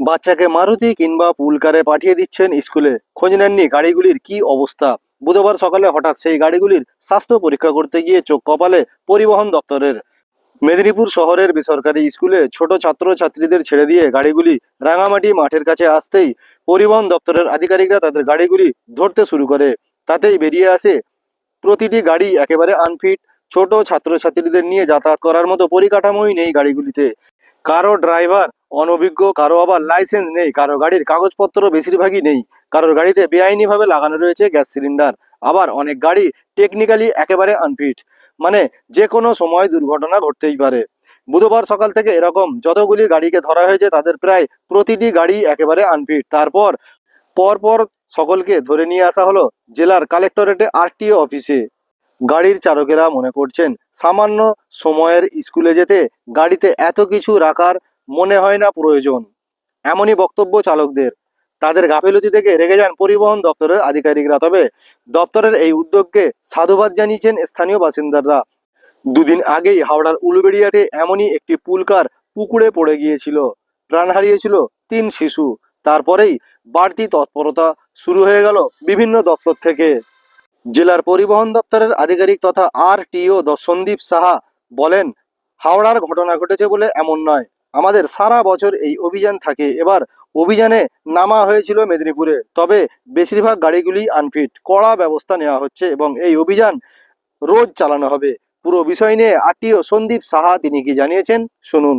বাচ্চাকে মারুতি কিংবা পুলকারে পাঠিয়ে দিচ্ছেন স্কুলে। খোঁজ নেননি গাড়িগুলির কি অবস্থা। বুধবার সকালে হঠাৎ সেই গাড়িগুলির স্বাস্থ্য পরীক্ষা করতে গিয়ে চোখ কপালে পরিবহন দপ্তরের। মেদিনীপুর শহরের বেসরকারি স্কুলে ছোট ছাত্র ছাত্রীদের ছেড়ে দিয়ে গাড়িগুলি রাঙামাটি মাঠের কাছে আসতেই পরিবহন দপ্তরের আধিকারিকরা তাদের গাড়িগুলি ধরতে শুরু করে। তাতেই বেরিয়ে আসে প্রতিটি গাড়ি একেবারে আনফিট ছোট ছাত্রছাত্রীদের নিয়ে যাতায়াত করার মতো পরিকাঠামোই নেই গাড়িগুলিতে। কারও ড্রাইভার অনভিজ্ঞ, কারও আবার লাইসেন্স নেই, কারও গাড়ির কাগজপত্র বেশিরভাগই নেই, কারোর গাড়িতে বেআইনিভাবে লাগানো রয়েছে গ্যাস সিলিন্ডার, আবার অনেক গাড়ি টেকনিক্যালি একেবারে আনফিট মানে যে কোনো সময় দুর্ঘটনা ঘটতেই পারে। বুধবার সকাল থেকে এরকম যতগুলি গাড়িকে ধরা হয়েছে, তাদের প্রায় প্রতিটি গাড়ি একেবারে আনফিট তারপর, পরপর সকলকে ধরে নিয়ে আসা হলো জেলার কালেক্টরেটে আরটিও অফিসে। গাড়ির চালকেরা মনে করছেন, সামান্য সময়ের স্কুলে যেতে গাড়িতে এত কিছু রাখার মনে হয় না প্রয়োজন। এমনই বক্তব্য চালকদের। তাদের গাফিলতি থেকে রেগে যান পরিবহন দপ্তরের আধিকারিকরা। তবে দপ্তরের এই উদ্যোগকে সাধুবাদ জানিয়েছেন স্থানীয় বাসিন্দারা। দুদিন আগেই হাওড়ার উলুবেড়িয়াতে এমনই একটি পুলকার পুকুরে পড়ে গিয়েছিল। প্রাণ হারিয়েছিল তিন শিশু। তারপরেই বাড়তি তৎপরতা শুরু হয়ে গেল বিভিন্ন দপ্তর থেকে। জেলার পরিবহন দপ্তরের আধিকারিক তথা আর টিও সন্দীপ সাহা বলেন, হাওড়ার ঘটনা ঘটেছে বলে এমন নয়। আমাদের সারা বছর এই অভিযান থাকে। এবার অভিযানে নামা হয়েছিল মেদিনীপুরে। তবে বেশিরভাগ গাড়িগুলি আনফিট। কড়া ব্যবস্থা নেওয়া হচ্ছে এবং এই অভিযান রোজ চালানো হবে। পুরো বিষয় নিয়ে আরটিও সন্দীপ সাহা তিনি কি জানিয়েছেন শুনুন।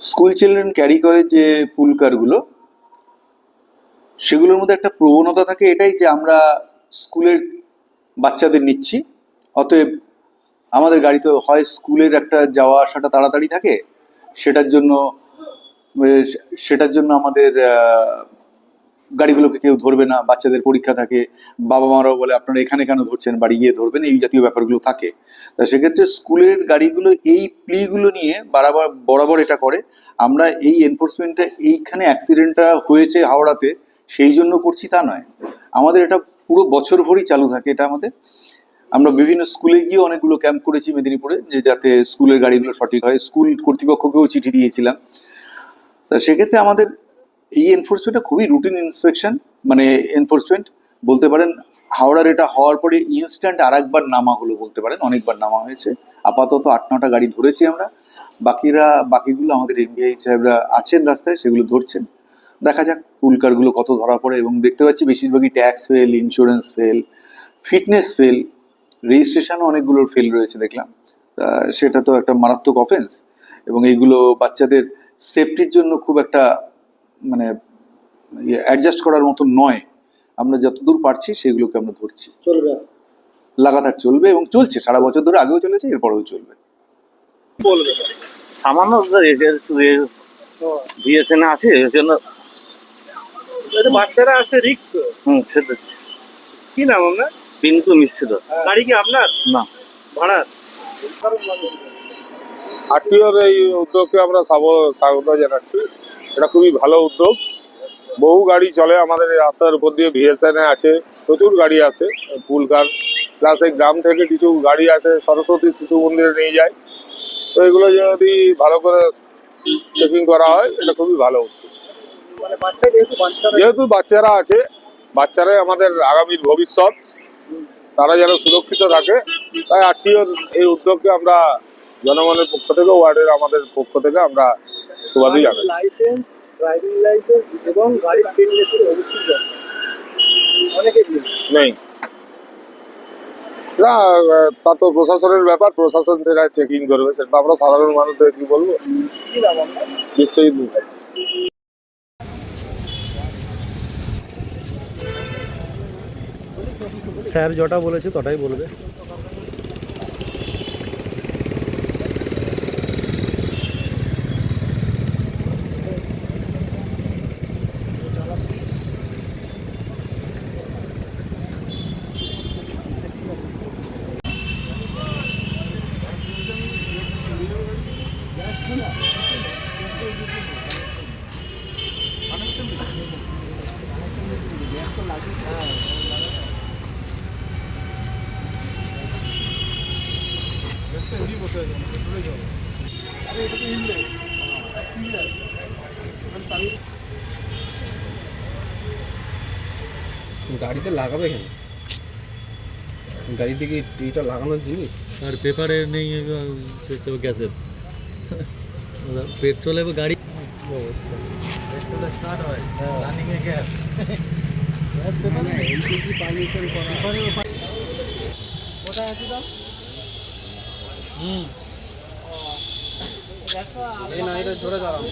স্কুল চিলড্রেন ক্যারি করে যে পুল কারগুলো, সেগুলোর মধ্যে একটা প্রবণতা থাকে এটাই যে আমরা স্কুলের বাচ্চাদের নিচ্ছি। অতএব আমাদের গাড়িতে হয় স্কুলের একটা যাওয়া আসাটা তাড়াতাড়ি থাকে। সেটার জন্য সেটার জন্য আমাদের গাড়িগুলোকে কেউ ধরবে না, বাচ্চাদের পরীক্ষা থাকে বাবা মারাও বলে আপনারা এখানে কেন ধরছেন, বাড়ি গিয়ে ধরবেন, এই জাতীয় ব্যাপারগুলো থাকে। তা সেক্ষেত্রে স্কুলের গাড়িগুলো, এই প্লিগুলো নিয়ে বারাবার, বরাবর এটা করে। আমরা এই এনফোর্সমেন্টটা এইখানে অ্যাক্সিডেন্টটা হয়েছে হাওড়াতে, সেই জন্য করছি তা নয়। আমাদের এটা পুরো বছর ভরই চালু থাকে এটা আমাদের। আমরা বিভিন্ন স্কুলে গিয়ে অনেকগুলো ক্যাম্প করেছি মেদিনীপুরে, যে যাতে স্কুলের গাড়িগুলো সঠিক হয়। স্কুল কর্তৃপক্ষকেও চিঠি দিয়েছিলাম। তা সেক্ষেত্রে আমাদের এই এনফোর্সমেন্টটা খুবই রুটিন ইন্সপেকশন মানে এনফোর্সমেন্ট বলতে পারেন হাওড়ার এটা হওয়ার পরে ইনস্ট্যান্ট আর একবার নামা হলো বলতে পারেন, অনেকবার নামা হয়েছে। আপাতত আট নটা গাড়ি ধরেছি আমরা। বাকিরা, বাকিগুলো আমাদের এমবিআই সাহেবরা আছেন রাস্তায়, সেগুলো ধরছেন। দেখা যাক পুলকারগুলো কত ধরা পড়ে এবং দেখতে পাচ্ছি বেশিরভাগই tax fail insurance fail fitness fail রেজিস্ট্রেশনও অনেকগুলোর ফেল রয়েছে দেখলাম। তা সেটা তো একটা মারাত্মক অফেন্স এবং এইগুলো বাচ্চাদের সেফটির জন্য খুব একটা মানে অ্যাডজাস্ট করার মতো নয়। আমরা যতদূর পারছি সেগুলোকে আমরা ধরছি। চলবে। লাগাতার চলবে এবং চলছে। সারা বছর ধরে আগেও চলেছে এরপরেও চলবে। বলবে। সামান্য দিয়েছে না আছে ওই জন্য বাচ্চারা আসছে রিক্স তো। হুম সেটা কি নাম আপনার? পিন্টু মিশ্র গাড়ি কি আপনার? না। ভাড়ার? আরটিওর এই উদ্যোগকে আমরা স্বাগত জানাচ্ছি। এটা খুবই ভালো উদ্যোগ। বহু গাড়ি চলে আমাদের এই রাস্তার উপর দিয়ে ভিএসএন আছে প্রচুর গাড়ি আছে পুল কার প্লাস এই গ্রাম থেকে কিছু গাড়ি আছে সরস্বতী শিশু মন্দিরে নিয়ে যায়। তো এগুলো যদি ভালো করে চেকিং করা হয় এটা খুবই ভালো উদ্যোগ। মানে যেহেতু বাচ্চারা যেহেতু বাচ্চারা আছে বাচ্চারাই আমাদের আগামীর ভবিষ্যৎ। তারা যেন সুরক্ষিত থাকে তাই আরটিওর এই উদ্যোগকে আমরা জনগণের পক্ষ থেকে ওয়ার্ডের আমাদের পক্ষ থেকে আমরা সুবাদই জানাই। লাইসেন্স ড্রাইভিং লাইসেন্স এবং গাড়ির ফিটনেসের অবশ্যই অনেকে নেই। না তা তো প্রশাসনের ব্যাপার প্রশাসন সেটা চেকিং করবে সেটা আমরা সাধারণ মানুষের কি বলব? কি স্যার যটা বলেছে তটাই বলবে Gracias. গাড়িতে লাগাবে কেন? গাড়ি থেকে এটা লাগানোর জিনিস? আর পেপারে নেই গ্যাসের। পেট্রোলে গাড়ি পেট্রোলে স্টার্ট হয় রানিংয়ে গ্যাস পারমিশন করা। কোথায় আছে গাড়ি এই না এটা ধরে দাঁড়াও।